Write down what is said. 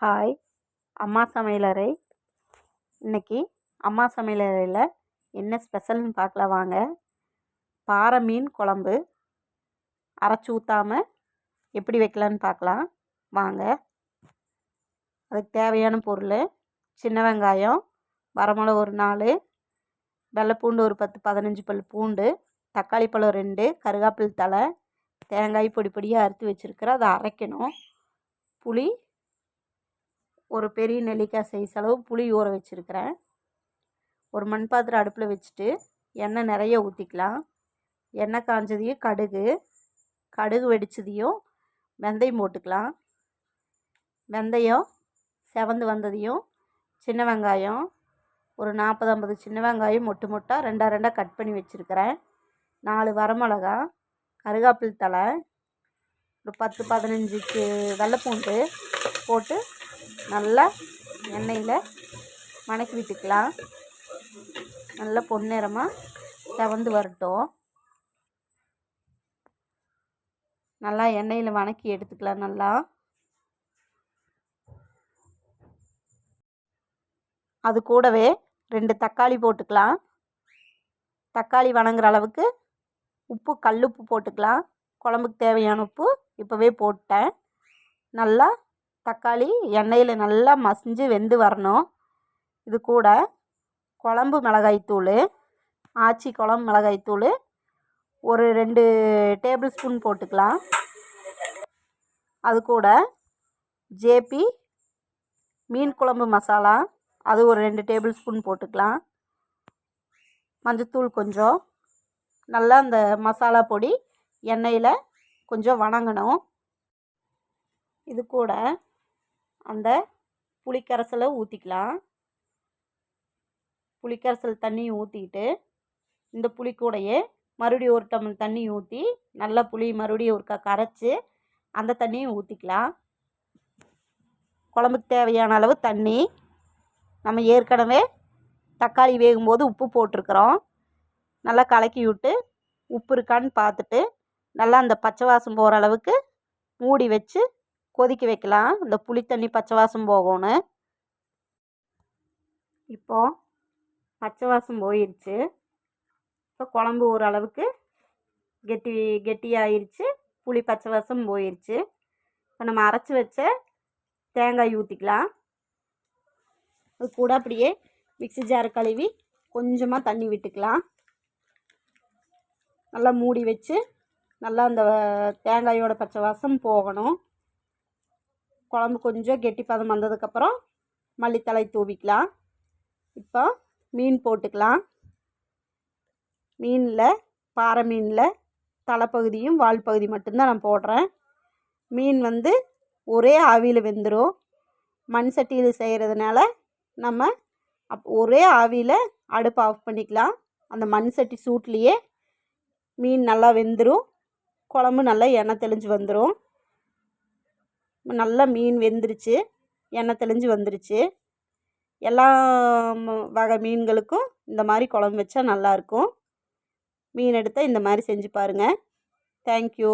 Hi அம்மா சமையலறை. இன்னைக்கு அம்மா சமையலறையில் என்ன ஸ்பெஷல்னு பார்க்கலாம் வாங்க. பாறை மீன் குழம்பு அரைச்சி ஊற்றாம எப்படி வைக்கலான்னு பார்க்கலாம். வாங்க. அதுக்கு தேவையான பொருள் சின்ன வெங்காயம் வரமிளகு ஒரு நாலு வெள்ளைப்பூண்டு ஒரு பத்து பதினஞ்சு பல் பூண்டு தக்காளி பழம் ரெண்டு கருகாப்பில் தழை தேங்காய் பொடி பொடியாக அறுத்து வச்சுருக்கிறேன் அதை அரைக்கணும். புளி ஒரு பெரிய நெல்லிக்காய் சைஸ் அளவு புளி ஊற வச்சுருக்கிறேன். ஒரு மண் பாத்திரம் அடுப்பில் வச்சுட்டு எண்ணெய் நிறைய ஊற்றிக்கலாம் எண்ணெய் காஞ்சதையும் கடுகு கடுகு வெடிச்சதையும் வெந்தயம் போட்டுக்கலாம். வெந்தயம் செவந்து வந்ததையும் சின்ன வெங்காயம் ஒரு நாற்பது ஐம்பது சின்ன வெங்காயம் மொட்டு மொட்டாக ரெண்டாக ரெண்டாக கட் பண்ணி வச்சுருக்கிறேன். நாலு வரமிளகா கருகாப்பில் தழை ஒரு பத்து பதினஞ்சுக்கு வெள்ளைப்பூண்டு போட்டு நல்லா எண்ணெயில் வணக்கி விட்டுக்கலாம். நல்லா பொன்னிறமாக செவந்து வரட்டும். நல்லா எண்ணெயில் வணக்கி எடுத்துக்கலாம் நல்லா. அது கூடவே ரெண்டு தக்காளி போட்டுக்கலாம். தக்காளி வணங்குற அளவுக்கு உப்பு கல் உப்பு போட்டுக்கலாம். குழம்புக்கு தேவையான உப்பு இப்போவே போட்டேன். நல்லா தக்காளி எண்ணெயில் நல்லா மசிஞ்சு வெந்து வரணும். இது கூட குழம்பு மிளகாய்த்தூள் ஆச்சி குழம்பு மிளகாய்த்தூள் ஒரு ரெண்டு டேபிள் ஸ்பூன் போட்டுக்கலாம். அது கூட ஜேபி மீன் குழம்பு மசாலா அது ஒரு ரெண்டு டேபிள் ஸ்பூன் போட்டுக்கலாம். மஞ்சத்தூள் கொஞ்சம் நல்லா அந்த மசாலா பொடி எண்ணெயில் கொஞ்சம் வணங்கணும். இது கூட அந்த புளிக்கரைசலை ஊற்றிக்கலாம் புளிக்கரைசல் தண்ணியை ஊற்றிக்கிட்டு இந்த புளி கூடையே மறுபடியும் ஒரு டம்ளர் தண்ணி ஊற்றி நல்லா புளி மறுபடியும் ஒருக்கா கரைச்சி அந்த தண்ணியும் ஊற்றிக்கலாம் குழம்புக்கு தேவையான அளவு தண்ணி நம்ம ஏற்கனவே தக்காளி வேகும்போது உப்பு போட்டிருக்கிறோம். நல்லா கலக்கி விட்டு உப்பு இருக்கான்னு பார்த்துட்டு நல்லா அந்த பச்சை வாசம் போகிற அளவுக்கு மூடி வச்சு கொதிக்க வைக்கலாம். இந்த புளி தண்ணி பச்சை வாசம் போகணும் இப்போது பச்சை வாசம் போயிடுச்சு இப்போ குழம்பு ஓரளவுக்கு கெட்டி கெட்டியாயிருச்சு. புளி பச்சை வாசம் போயிடுச்சு இப்போ நம்ம அரைச்சி வச்ச தேங்காய் ஊற்றிக்கலாம் அது கூட அப்படியே மிக்சி ஜார் கழுவி கொஞ்சமாக தண்ணி விட்டுக்கலாம். நல்லா மூடி வச்சு நல்லா அந்த தேங்காயோட பச்சை வாசம் போகணும். குழம்பு கொஞ்சம் கெட்டி பதம் வந்ததுக்கப்புறம் மல்லித்தலை தூவிக்கலாம். இப்போ மீன் போட்டுக்கலாம். மீனில் பாறை மீனில் தலைப்பகுதியும் வால் பகுதி மட்டும்தான் நான் போடுறேன். மீன் வந்து ஒரே ஆவியில் வெந்துடும் மண் சட்டியில் செய்கிறதுனால நம்ம அப் ஒரே ஆவியில் அடுப்பு ஆஃப் பண்ணிக்கலாம். அந்த மண் சட்டி சூட்லேயே மீன் நல்லா வெந்துடும் குழம்பு நல்லா எண்ணெய் தெளிஞ்சு வந்துடும் நல்லா மீன் வெந்துருச்சு எண்ணெய் தெளிஞ்சு வந்துருச்சு. எல்லா வகை மீன்களுக்கும் இந்த மாதிரி குழம்பு வச்சா நல்லாயிருக்கும் மீன் எடுத்தால் இந்த மாதிரி செஞ்சு பாருங்கள் தேங்க்யூ